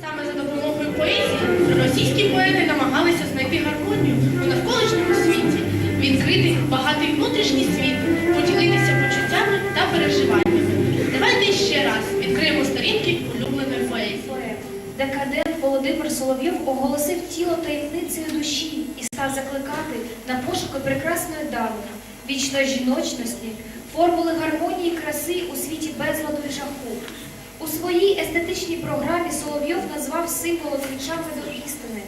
Саме за допомогою поезії російські поети намагалися знайти гармонію у навколишньому світі, відкрити багатий внутрішній світ, поділитися почуттями та переживаннями. Давайте ще раз відкриємо сторінки улюбленої поезії. Декадент Володимир Соловйов оголосив тіло таємницею душі і став закликати на пошуки прекрасної дами, вічної жіночності, формули гармонії краси у світі безладу і жаху. У своїй естетичній програмі Соловйов назвав символи ключами до істини,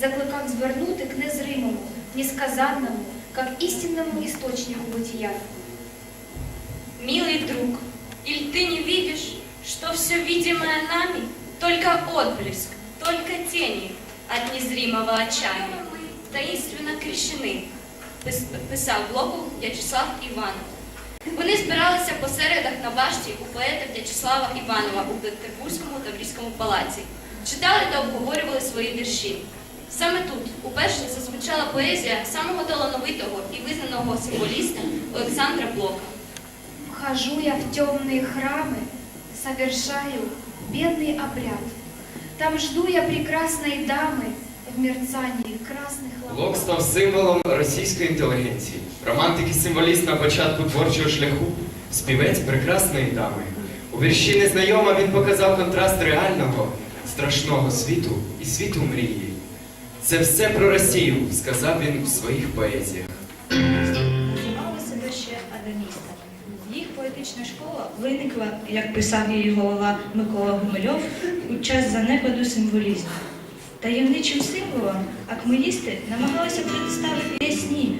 закликав звернути к незримому, несказанному, как истинному источнику бытия. Милый друг, или ты не видишь, что все видимое нами только отблеск, только тени от незримого отчаяния, таинственно крещены, пис- писав блогу В'ячеслав Іванов. Вони збиралися по середах на башті у поета В'ячеслава Іванова у Петербурзькому Таврійському палаці. Читали та обговорювали свої вірші. Саме тут уперше зазвучала поезія самого талановитого і визнаного символіста Олександра Блока. Вхожу я в темные храмы, совершаю бедный обряд. Там жду я прекрасной дамы в мерцании Блок став символом російської інтелігенції, романтик і символіст на початку творчого шляху, співець прекрасної дами. У вірші незнайома він показав контраст реального, страшного світу і світу мрії. Це все про Росію, сказав він в своїх поезіях. Себе ще адамістами. Їх поетична школа виникла, як писав її голова Микола Гумильов, у час занепаду символізму. Таємничим символом акмеїсти намагалися представити ясні,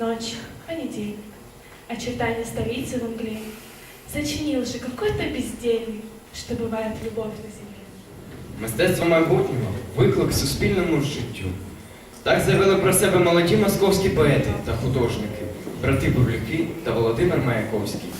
ночь, понедельник. Очертания столицы в мгле. Зачинил же какой-то бездельник, что бывает любовь на земле. Мистецтво майбутнього виклик суспільному життю. Так заявили про себе молоді московські поети та художники, брати Бурлюки та Володимир Маяковський.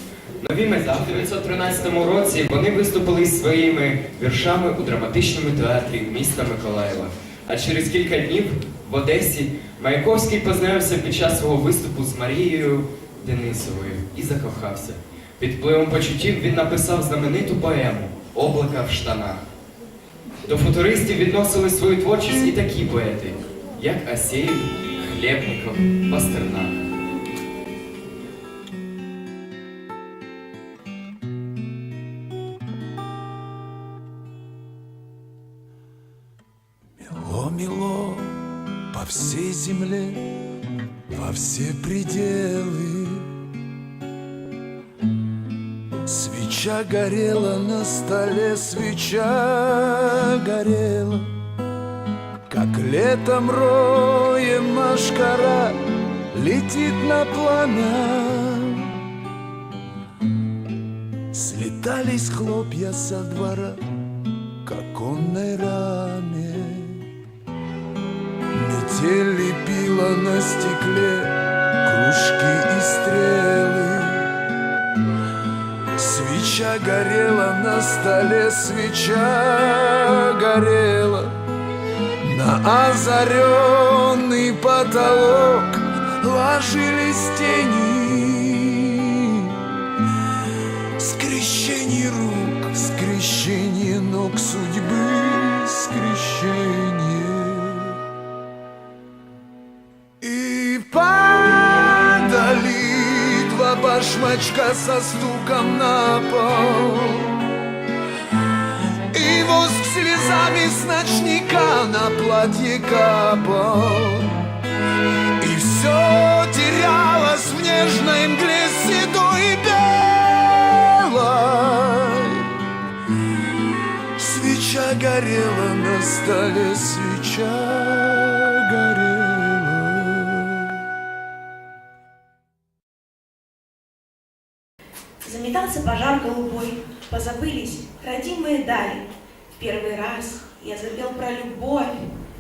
Нові мета в 1913 році вони виступили із своїми віршами у драматичному театрі міста Миколаєва. А через кілька днів в Одесі Маяковський познайомився під час свого виступу з Марією Денисовою і закохався. Під впливом почуттів він написав знамениту поему Облака в штанах. До футуристів відносили свою творчість і такі поети, як Асєєв, Хлєбніков, Пастернак. Мело-мело по всей земле, во все пределы. Свеча горела на столе, свеча горела, Как летом роем машкара летит на пламя. Слетались хлопья со двора стекле кружки и стрелы. Свеча горела на столе, свеча горела На озаренный потолок ложились тени Скрещение рук, скрещение ног судьбы, башмачка со стуком на пол. И воск слезами с ночника на платье капал И все терялось в нежной мгле седой и белой. Свеча горела на столе, свеча Заметался пожар голубой, позабылись родимые дали. В первый раз я запел про любовь,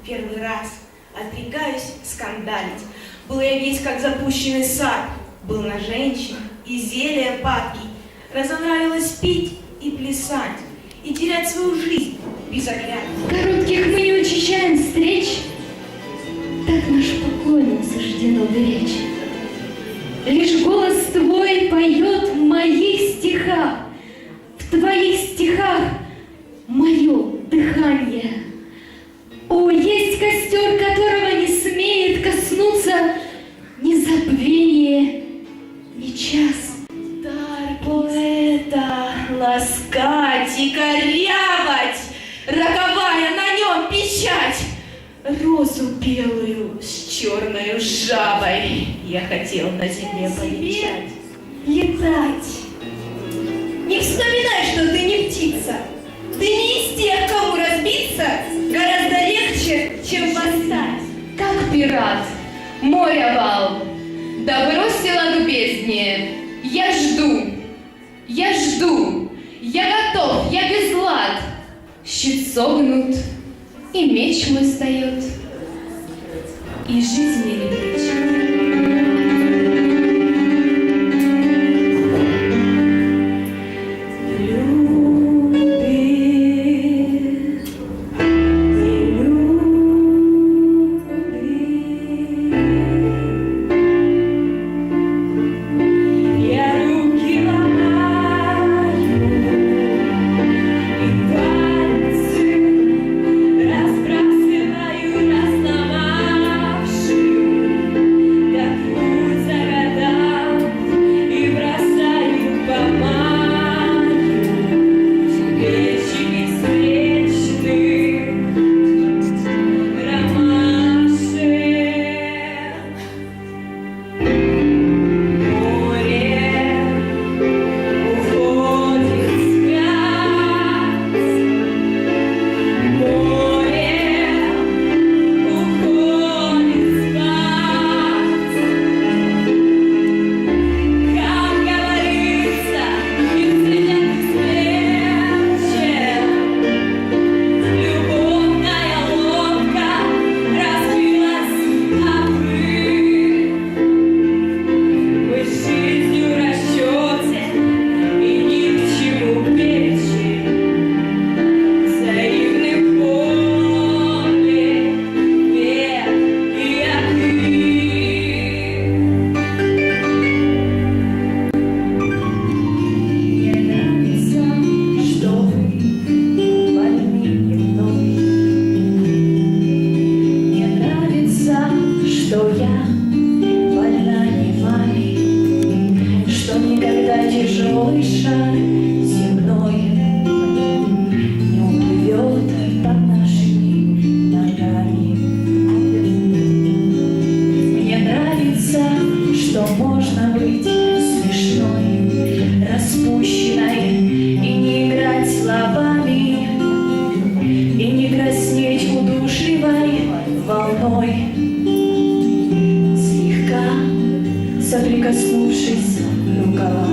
в первый раз отрекаюсь скандалить. Был я весь как запущенный сад, был на женщин и зелье падкий. Разонравилось пить и плясать, и терять свою жизнь без оглядки. Коротких мы не учащаем встреч, так наш покой нам суждено беречь. Лишь голос твой поет ласкать и корявать, роковая на нем печать. Розу белую с черной жабой я хотел на земле повенчать. Летать. Не вспоминай, что ты не птица. Ты не из тех, кому разбиться гораздо легче, чем восстать. как пират, моря вал, да бросила к бездне. Я жду, я жду, Щит согнут, и меч мой встает, и жизни не плечи. словами И не краснеть удушливой волной. Слегка соприкоснувшись рукава